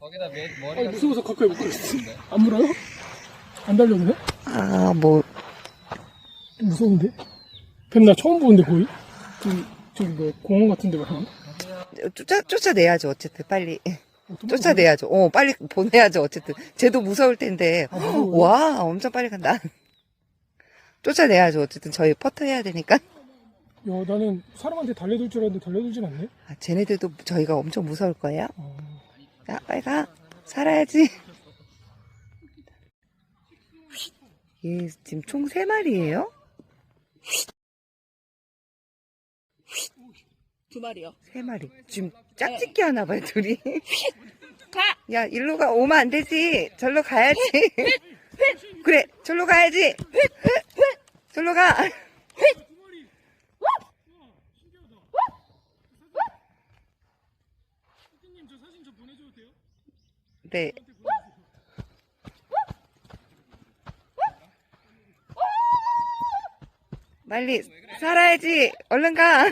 거기다 매, 머리가 아니, 무서워서 가까이 못 가겠어. 안 물어요? 안 달려오네? 아, 뭐, 좀 무서운데? 뱀 나 처음 보는데 거의? 저기, 저기 뭐 공원 같은 데 가면? 쫓아, 쫓아내야죠, 어쨌든, 빨리. 어, 쫓아내야죠. 어, 빨리 보내야죠, 어쨌든. 쟤도 무서울 텐데. 아, 무서워요? 와, 엄청 빨리 간다. 쫓아내야죠, 어쨌든. 저희 퍼터 해야 되니까. 야, 나는 사람한테 달려들 줄 알았는데 달려들진 않네? 아, 쟤네들도 저희가 엄청 무서울 거예요. 어, 야, 빨리 가. 살아야지. 얘 지금 총 세마리예요 두 마리요. 세마리 지금 짝짓기 하나 봐요, 둘이. 야, 일로 가. 오면 안 되지. 절로 가야지. 그래, 절로 가야지. 절로 가. 네. 빨리 살아야지. 얼른 가.